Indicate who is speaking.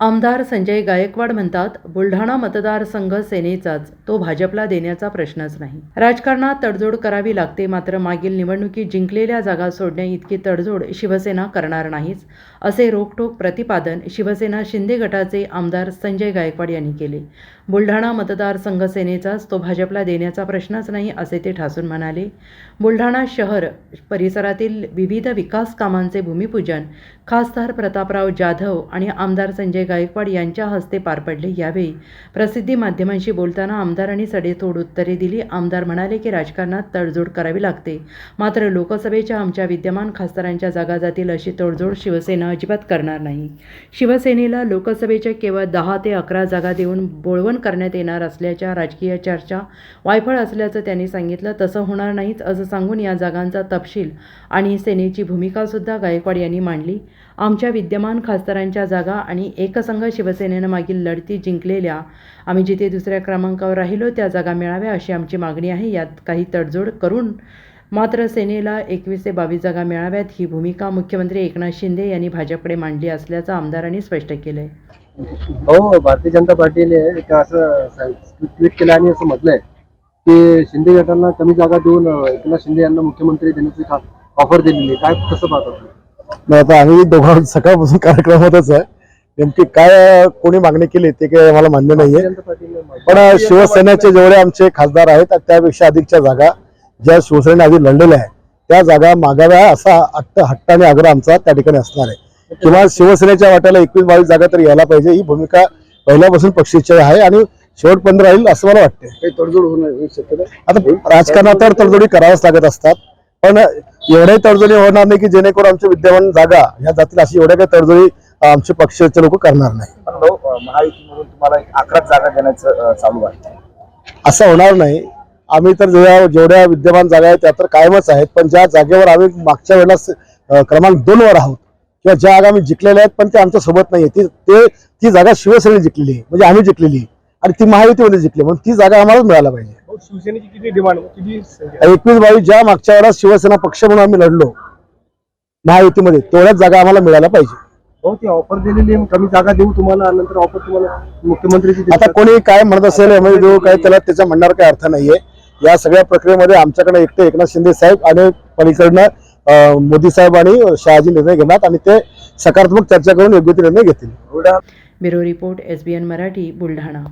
Speaker 1: आमदार संजय गायकवाड म्हणतात बुलढाणा मतदारसंघ सेनेचाच तो भाजपला देण्याचा प्रश्नच नाही. राजकारणात तडजोड करावी लागते मात्र मागील निवडणुकीत जिंकलेल्या जागा सोडण्या इतकी तडजोड शिवसेना करणार नाहीच असे रोखठोक प्रतिपादन शिवसेना शिंदे गटाचे आमदार संजय गायकवाड यांनी केले. बुलढाणा मतदारसंघ सेनेचाच तो भाजपला देण्याचा प्रश्नच नाही असे ते ठासून म्हणाले. बुलढाणा शहर परिसरातील विविध विकास कामांचे भूमिपूजन खासदार प्रतापराव जाधव आणि आमदार संजय गायकवाड यांच्या हस्ते पार पडले. यावेळी प्रसिद्धी माध्यमांशी बोलताना आमदारांनी सडेतोड उत्तरे दिली. आमदार म्हणाले की राजकारणात तडजोड करावी लागते. मात्र लोकसभेच्या आमच्या विद्यमान खासदारांच्या जागा जातील अशी तडजोड शिवसेना अजिबात करणार नाही. शिवसेनेला लोकसभेच्या केवळ दहा ते अकरा जागा देऊन बोळवण करण्यात येणार असल्याच्या राजकीय चर्चा वायफळ असल्याचं त्यांनी सांगितलं. तसं होणार नाहीच असं सांगून या जागांचा तपशील आणि सेनेची भूमिकासुद्धा गायकवाड यांनी मांडली. आमच्या विद्यमान खासदारांच्या जागा आणि एक एकसंघ शिवसेनेनं मागील लढती जिंकलेल्या. आम्ही जिथे दुसऱ्या क्रमांकावर राहिलो त्या जागा मिळाव्या अशी आमची मागणी आहे. यात काही तडजोड करून मात्र सेनेला एकवीस ते बावीस जागा मिळाव्यात. ही भूमिका मुख्यमंत्री एकनाथ शिंदे यांनी भाजपकडे मांडली असल्याचं आमदारांनी स्पष्ट केलं
Speaker 2: हो भारतीय जनता पार्टीने असं ट्विट केलं आणि असं म्हटलंय की शिंदे गटांना कमी जागा देऊन एकनाथ शिंदे यांना मुख्यमंत्री देण्याची ऑफर दिलेली. काय कसं पाहता तुम्ही?
Speaker 3: नाही आता आम्ही दोघं सकाळपासून कार्यक्रमातच आहे. नेमकी काय कोणी मागणी केली ते काही आम्हाला मान्य नाहीये. पण शिवसेनेचे जेवढे आमचे खासदार आहेत त्यापेक्षा अधिकच्या जागा ज्या शिवसेनेने आधी लढलेल्या आहेत त्या जागा मागाव्या असा हट्ट हट्ट आणि आग्रह आमचा त्या ठिकाणी असणार आहे. किंवा शिवसेनेच्या वाट्याला एकवीस बावीस जागा तरी यायला पाहिजे ही भूमिका पहिल्यापासून पक्षीची आहे आणि शेवटपर्यंत राहील असं मला वाटते
Speaker 2: काही तडजोड होणार शक्यता
Speaker 3: आता राजकारणात तर तडजोडी कराव्याच लागत असतात पण एवढ्याही तडजोडी होणार नाही की जेणेकरून आमच्या विद्यमान जागा ह्या जातील अशी एवढ्या काही तडजोडी आमचे पक्षाचे लोक करणार नाही.
Speaker 4: पण भाऊ, अं, महायुतीमधून तुम्हाला एक अकरा जागा देण्याचं अं, चालू आहे.
Speaker 3: असं होणार नाही. आम्ही तर जेव्हा जेवढ्या विद्यमान जागा आहेत त्या तर कायमच आहेत. पण ज्या जागेवर आम्ही मागच्या वेळेला क्रमांक दोन वर आहोत किंवा ज्या जागा आम्ही जिंकलेल्या आहेत पण ते आमच्यासोबत नाहीये. ती ते ती जागा शिवसेनेने जिंकलेली आहे. म्हणजे आम्ही जिंकलेली. आणि ती महायुतीमध्ये जिंकली म्हणून ती जागा आम्हाला मिळायला पाहिजे.
Speaker 2: शिवसेनेची किती डिमांड किती संख्या?
Speaker 3: एकवीस बावीस ज्या मागच्या वेळेला शिवसेना पक्ष म्हणून आम्ही लढलो महायुतीमध्ये तेवढ्याच जागा आम्हाला मिळायला पाहिजे.
Speaker 2: हो ती ऑफर दिलेली आहे. कमी जागा देऊ तुम्हाला नंतर ऑफर तुम्हाला मुख्यमंत्रीची
Speaker 3: आता. कोणी काय म्हणत असेल एमआय देऊ काय त्याला त्याचा म्हणणार काही अर्थ नाहीये. या सगळ्या प्रक्रियेमध्ये आमच्याकडे एकटे एकनाथ शिंदे साहेब आणि पलीकडनं मोदी साहेब आणि शहाजी निर्णय घेणार आणि ते सकारात्मक चर्चा करून योग्य ते निर्णय घेतील.
Speaker 1: Bureau report S B N Marathi Buldhana.